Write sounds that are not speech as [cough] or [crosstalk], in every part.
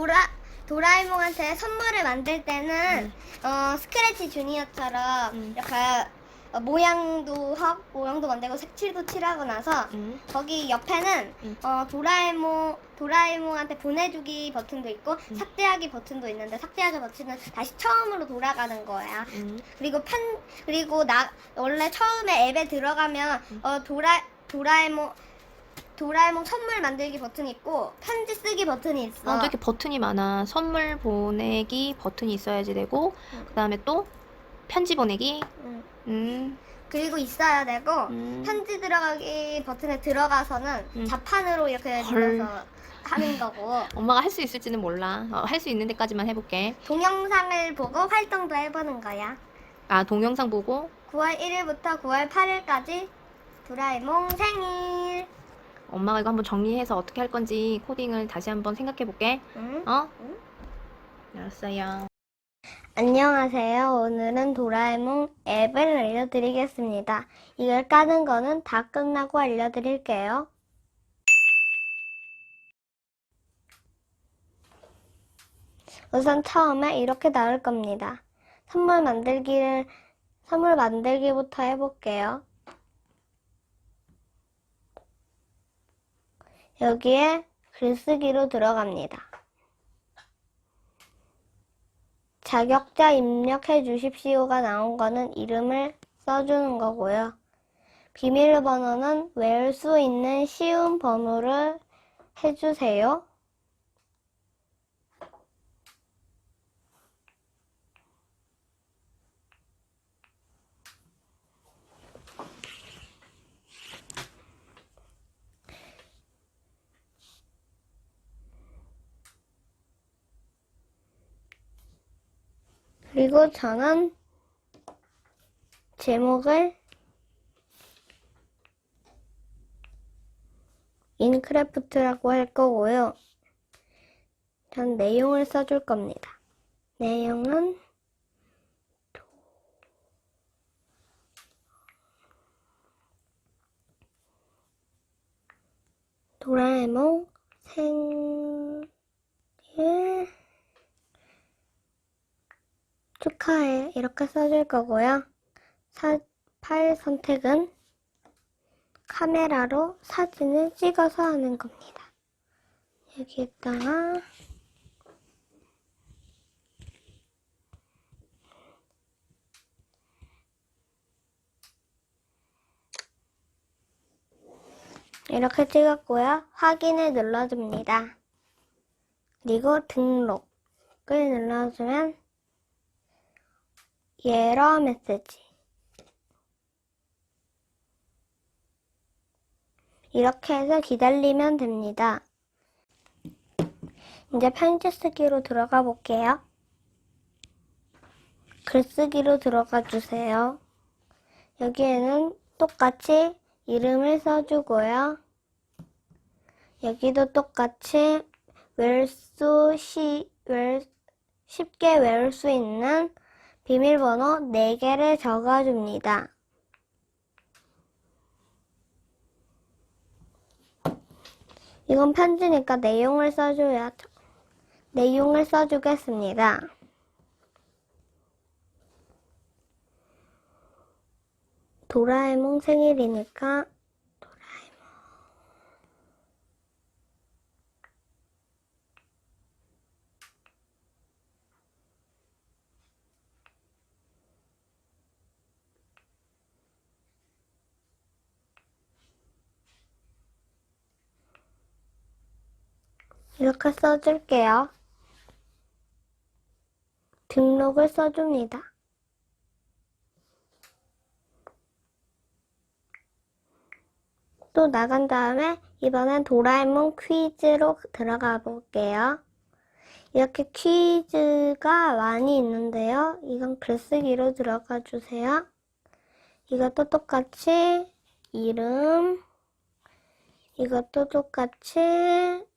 도라 도라에몽한테 선물을 만들 때는 어 스크래치 주니어처럼 음. 이렇게 어, 모양도 하고 모양도 만들고 색칠도 칠하고 나서 음. 거기 옆에는 음. 어 도라에몽 도라에몽한테 보내주기 버튼도 있고 음. 삭제하기 버튼도 있는데 삭제하기 버튼은 다시 처음으로 돌아가는 거야. 음. 그리고 편 그리고 나 원래 처음에 앱에 들어가면 음. 어 도라 도라에몽 도라에몽 선물 만들기 버튼이 있고 편지 쓰기 버튼이 있어. 아, 또 이렇게 버튼이 많아. 선물 보내기 버튼이 있어야지 되고, 음. 그 다음에 또 편지 보내기. 음. 음. 그리고 있어야 되고 음. 편지 들어가기 버튼에 들어가서는 음. 자판으로 이렇게 헐. 눌러서 하는 거고 [laughs] 엄마가 할 수 있을지는 몰라. 어, 할수 있는 데까지만 해볼게. 동영상을 보고 활동도 해보는 거야. 아, 동영상 보고. 9월 1일부터 9월 8일까지 도라에몽 생일. 엄마가 이거 한번 정리해서 어떻게 할 건지 코딩을 다시 한번 생각해 볼게. 응? 어? 응? 알았어요. 안녕하세요. 오늘은 도라에몽 앱을 알려드리겠습니다. 이걸 까는 거는 다 끝나고 알려드릴게요. 우선 처음에 이렇게 나올 겁니다. 선물 만들기를, 선물 만들기부터 해볼게요. 여기에 글쓰기로 들어갑니다. 자격자 입력해 주십시오가 나온 거는 이름을 써주는 거고요. 비밀번호는 외울 수 있는 쉬운 번호를 해주세요. 그리고 저는 제목을 인크래프트라고 할 거고요. 전 내용을 써줄 겁니다. 내용은 도라에몽 생일 축하해. 이렇게 써줄 거고요. 사, 파일 선택은 카메라로 사진을 찍어서 하는 겁니다. 여기에다가 이렇게 찍었고요. 확인을 눌러줍니다. 그리고 등록을 눌러주면 에러 메시지. 이렇게 해서 기다리면 됩니다. 이제 편지 쓰기로 들어가 볼게요. 글쓰기로 들어가 주세요. 여기에는 똑같이 이름을 써주고요. 여기도 똑같이 외수 시, 외, 쉽게 외울 수 있는 비밀번호 4개를 적어줍니다. 이건 편지니까 내용을 써줘야죠. 내용을 써주겠습니다. 도라에몽 생일이니까 이렇게 써줄게요. 등록을 써줍니다. 또 나간 다음에 이번엔 도라에몽 퀴즈로 들어가 볼게요. 이렇게 퀴즈가 많이 있는데요. 이건 글쓰기로 들어가 주세요. 이것도 똑같이 이름, 이것도 똑같이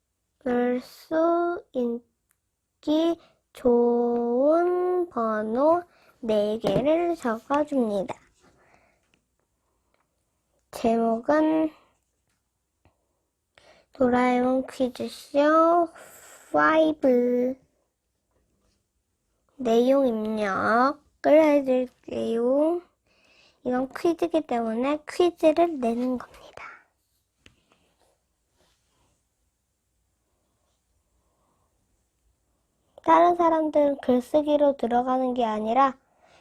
열수 있기 좋은 번호 4개를 적어줍니다. 제목은 도라에몽 퀴즈쇼 5 내용 입력을 해줄게요. 이건 퀴즈이기 때문에 퀴즈를 내는 겁니다. 다른 사람들은 글쓰기로 들어가는 게 아니라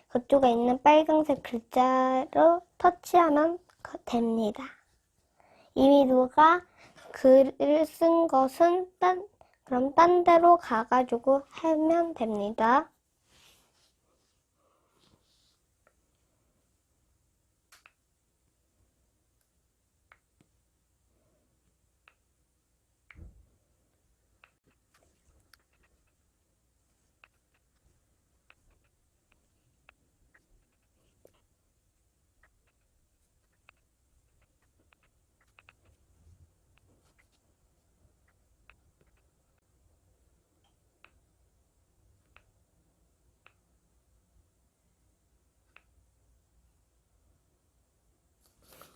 그쪽에 있는 빨간색 글자로 터치하면 그- 됩니다. 이미 누가 글을 쓴 것은 딴, 그럼 딴 데로 가가지고 하면 됩니다.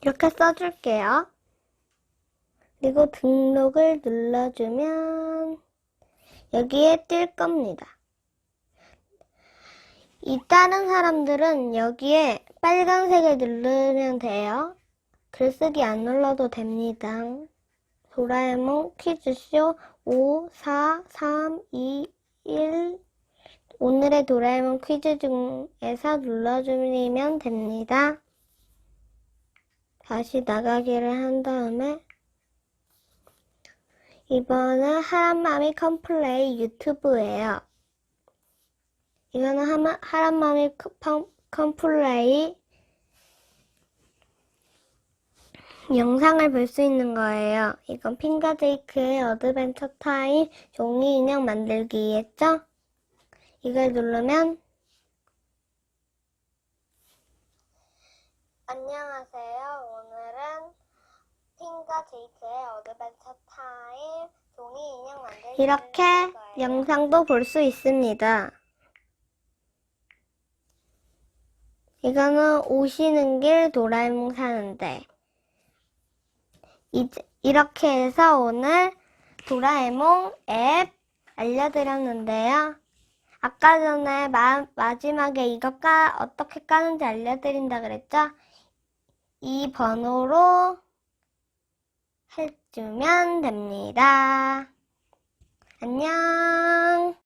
이렇게 써줄게요. 그리고 등록을 눌러주면 여기에 뜰 겁니다. 이 다른 사람들은 여기에 빨간색을 누르면 돼요. 글쓰기 안 눌러도 됩니다. 도라에몽 퀴즈쇼 5, 4, 3, 2, 1 오늘의 도라에몽 퀴즈 중에서 눌러주면 됩니다. 다시 나가기를 한 다음에 이번은 하란마미 컴플레이 유튜브예요. 이거는 하란마미 컴- 컴플레이 영상을 볼 수 있는 거예요. 이건 핑가제이크의 어드벤처 타임 종이 인형 만들기겠죠? 이걸 누르면 안녕하세요. 오늘은 핑과 제이크의 어드벤처 타임 종이 인형 만들기 이렇게 영상도 볼 수 있습니다. 이거는 오시는 길 도라에몽 사는데 이제 이렇게 해서 오늘 도라에몽 앱 알려드렸는데요. 아까 전에 마, 마지막에 이거 까, 어떻게 까는지 알려드린다 그랬죠? 이 번호로 해주면 됩니다. 안녕.